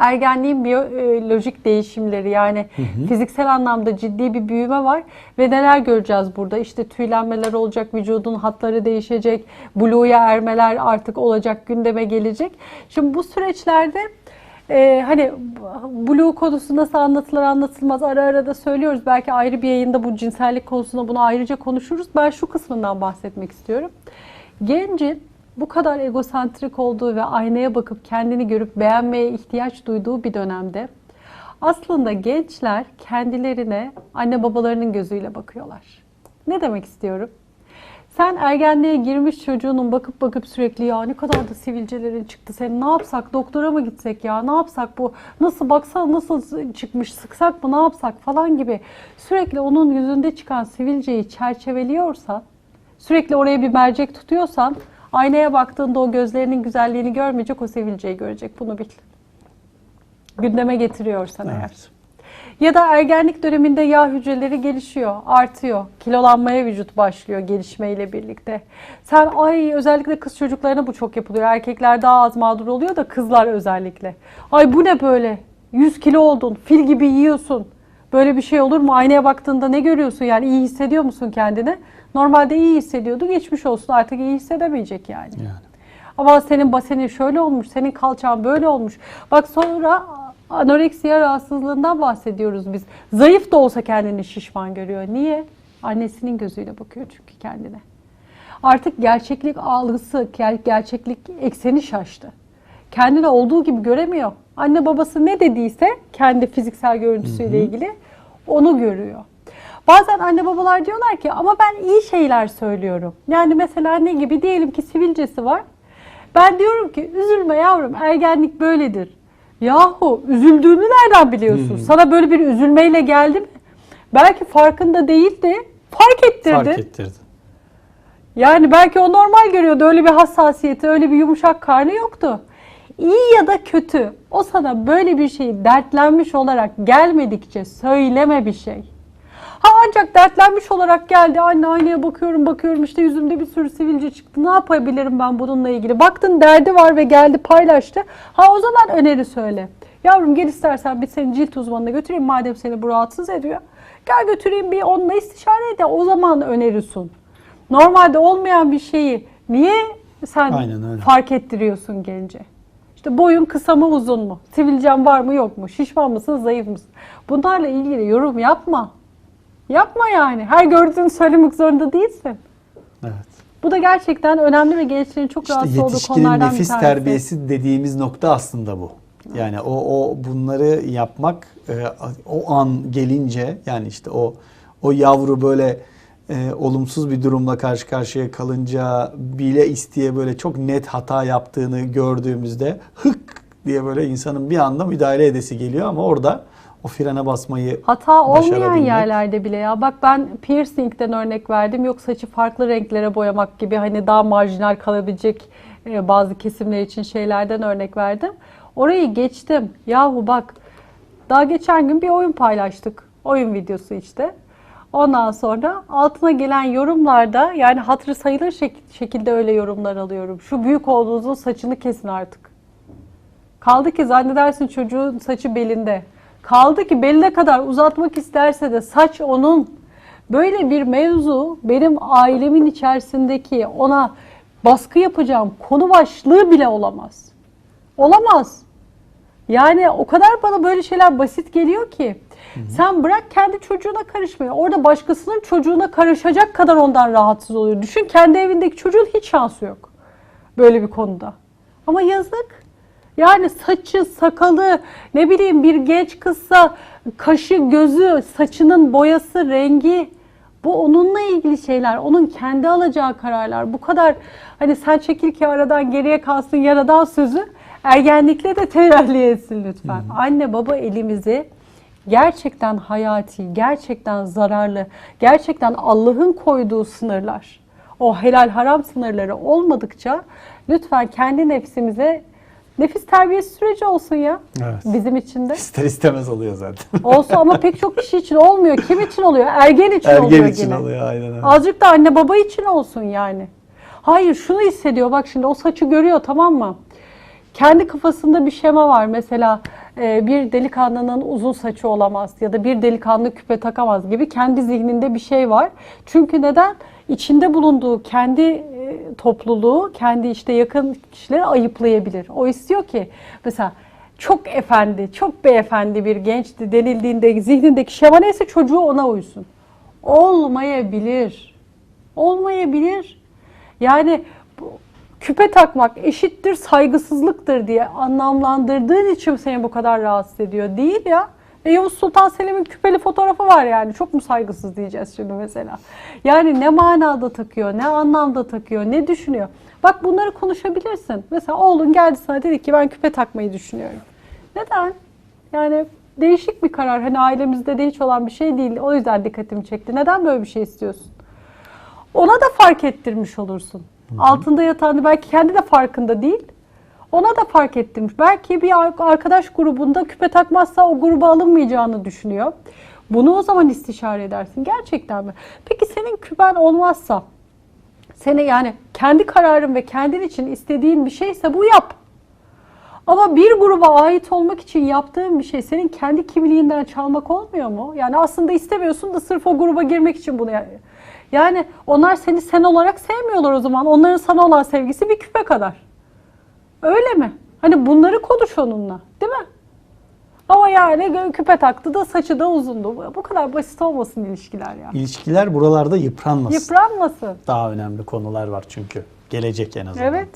ergenliğin biyolojik değişimleri yani fiziksel anlamda ciddi bir büyüme var ve neler göreceğiz burada? İşte tüylenmeler olacak, vücudun hatları değişecek, blue'ya ermeler artık olacak, gündeme gelecek. Şimdi bu süreçlerde ee, hani blue konusu nasıl anlatılır anlatılmaz ara ara da söylüyoruz. Belki ayrı bir yayında bu cinsellik konusunda bunu ayrıca konuşuruz. Ben şu kısmından bahsetmek istiyorum. Gencin bu kadar egosantrik olduğu ve aynaya bakıp kendini görüp beğenmeye ihtiyaç duyduğu bir dönemde aslında gençler kendilerine anne babalarının gözüyle bakıyorlar. Ne demek istiyorum? Sen ergenliğe girmiş çocuğunun bakıp bakıp sürekli ya ne kadar da sivilcelerin çıktı. Sen ne yapsak doktora mı gitsek ya ne yapsak bu nasıl baksana nasıl çıkmış sıksak mı ne yapsak falan gibi sürekli onun yüzünde çıkan sivilceyi çerçeveliyorsan sürekli oraya bir mercek tutuyorsan aynaya baktığında o gözlerinin güzelliğini görmeyecek o sivilceyi görecek bunu bil. Gündeme getiriyorsan eğer. Evet. Ya da ergenlik döneminde yağ hücreleri gelişiyor, artıyor. Kilolanmaya vücut başlıyor gelişmeyle birlikte. Sen ay özellikle kız çocuklarına bu çok yapılıyor. Erkekler daha az mağdur oluyor da kızlar özellikle. Ay bu ne böyle? 100 kilo oldun, fil gibi yiyorsun. Böyle bir şey olur mu? Aynaya baktığında ne görüyorsun? Yani iyi hissediyor musun kendini? Normalde iyi hissediyordu. Geçmiş olsun artık iyi hissedemeyecek yani. Yani. Ama senin basenin şöyle olmuş, senin kalçan böyle olmuş. Bak sonra anoreksiya rahatsızlığından bahsediyoruz biz. Zayıf da olsa kendini şişman görüyor. Niye? Annesinin gözüyle bakıyor çünkü kendine. Artık gerçeklik algısı, ger- gerçeklik ekseni şaştı. Kendini olduğu gibi göremiyor. Anne babası ne dediyse kendi fiziksel görüntüsüyle ilgili onu görüyor. Bazen anne babalar diyorlar ki ama ben iyi şeyler söylüyorum. Yani mesela ne gibi? Diyelim ki sivilcesi var. Ben diyorum ki üzülme yavrum ergenlik böyledir. Yahu üzüldüğünü nereden biliyorsun? Sana böyle bir üzülmeyle geldi mi? Belki farkında değildi. Fark ettirdin. Fark ettirdi. Yani belki o normal görüyordu. Öyle bir hassasiyeti, öyle bir yumuşak karnı yoktu. İyi ya da kötü o sana böyle bir şeyi dertlenmiş olarak gelmedikçe söyleme bir şey. Ha ancak dertlenmiş olarak geldi. Anne aynaya bakıyorum bakıyorum işte yüzümde bir sürü sivilce çıktı. Ne yapabilirim ben bununla ilgili? Baktın derdi var ve geldi paylaştı. Ha o zaman öneri söyle. Yavrum gel istersen bir seni cilt uzmanına götüreyim madem seni bu rahatsız ediyor. Gel götüreyim bir onunla istişare et. O zaman öneri sun. Normalde olmayan bir şeyi niye sen fark ettiriyorsun gence? İşte boyun kısa mı uzun mu? Sivilcen var mı yok mu? Şişman mısın zayıf mısın? Bunlarla ilgili yorum yapma. Yapma yani. Her gördüğünü söylemek zorunda değilsin. Evet. Bu da gerçekten önemli ve gençlerin çok İşte rahatsız olduğu konulardan bir nefis tanesi. terbiyesi dediğimiz nokta aslında bu. Yani o o bunları yapmak e, o an gelince yani işte o o yavru böyle e, olumsuz bir durumla karşı karşıya kalınca bile isteye böyle çok net hata yaptığını gördüğümüzde hık diye böyle insanın bir anda müdahale edesi geliyor ama orada o frene basmayı Hata olmayan yerlerde bile ya. Bak ben piercing'den örnek verdim. Yok saçı farklı renklere boyamak gibi hani daha marjinal kalabilecek e, bazı kesimler için şeylerden örnek verdim. Orayı geçtim. Yahu bak daha geçen gün bir oyun paylaştık. Oyun videosu işte. Ondan sonra altına gelen yorumlarda yani hatırı sayılır şek- şekilde öyle yorumlar alıyorum. Şu büyük olduğunuzun saçını kesin artık. Kaldı ki zannedersin çocuğun saçı belinde. Kaldı ki beline kadar uzatmak isterse de saç onun. Böyle bir mevzu benim ailemin içerisindeki ona baskı yapacağım konu başlığı bile olamaz. Olamaz. Yani o kadar bana böyle şeyler basit geliyor ki. Sen bırak kendi çocuğuna karışmayı. Orada başkasının çocuğuna karışacak kadar ondan rahatsız oluyor. Düşün kendi evindeki çocuğun hiç şansı yok. Böyle bir konuda. Ama yazık. Yani saçı, sakalı, ne bileyim bir genç kızsa kaşı, gözü, saçının boyası, rengi bu onunla ilgili şeyler. Onun kendi alacağı kararlar. Bu kadar hani sen çekil ki aradan geriye kalsın yaradan sözü ergenlikle de temelli etsin lütfen. Anne baba elimizi gerçekten hayati, gerçekten zararlı, gerçekten Allah'ın koyduğu sınırlar, o helal haram sınırları olmadıkça lütfen kendi nefsimize nefis terbiyesi süreci olsun ya. Evet. Bizim için de. ister istemez oluyor zaten. Olsun ama pek çok kişi için olmuyor. Kim için oluyor? Ergen için oluyor Ergen için yine. oluyor aynen öyle. Azıcık da anne baba için olsun yani. Hayır şunu hissediyor bak şimdi o saçı görüyor tamam mı? Kendi kafasında bir şema var mesela bir delikanlının uzun saçı olamaz ya da bir delikanlı küpe takamaz gibi kendi zihninde bir şey var. Çünkü neden? İçinde bulunduğu kendi e, topluluğu, kendi işte yakın kişileri ayıplayabilir. O istiyor ki mesela çok efendi, çok beyefendi bir gençti denildiğinde zihnindeki şema neyse çocuğu ona uysun. Olmayabilir. Olmayabilir. Yani bu, küpe takmak eşittir saygısızlıktır diye anlamlandırdığın için seni bu kadar rahatsız ediyor. Değil ya. E Yavuz Sultan Selim'in küpeli fotoğrafı var yani. Çok mu saygısız diyeceğiz şimdi mesela. Yani ne manada takıyor, ne anlamda takıyor, ne düşünüyor. Bak bunları konuşabilirsin. Mesela oğlun geldi sana dedi ki ben küpe takmayı düşünüyorum. Neden? Yani değişik bir karar. Hani ailemizde de hiç olan bir şey değil. O yüzden dikkatimi çekti. Neden böyle bir şey istiyorsun? Ona da fark ettirmiş olursun. Altında yatan belki kendi de farkında değil. Ona da fark ettirmiş. Belki bir ar- arkadaş grubunda küpe takmazsa o gruba alınmayacağını düşünüyor. Bunu o zaman istişare edersin. Gerçekten mi? Peki senin küpen olmazsa, seni yani kendi kararın ve kendin için istediğin bir şeyse bu yap. Ama bir gruba ait olmak için yaptığın bir şey senin kendi kimliğinden çalmak olmuyor mu? Yani aslında istemiyorsun da sırf o gruba girmek için bunu ya- yani onlar seni sen olarak sevmiyorlar o zaman. Onların sana olan sevgisi bir küpe kadar. Öyle mi? Hani bunları konuş onunla, değil mi? Ama yani küpe taktı da saçı da uzundu. Bu kadar basit olmasın ilişkiler ya. İlişkiler buralarda yıpranmasın. Yıpranmasın. Daha önemli konular var çünkü. Gelecek en azından. Evet.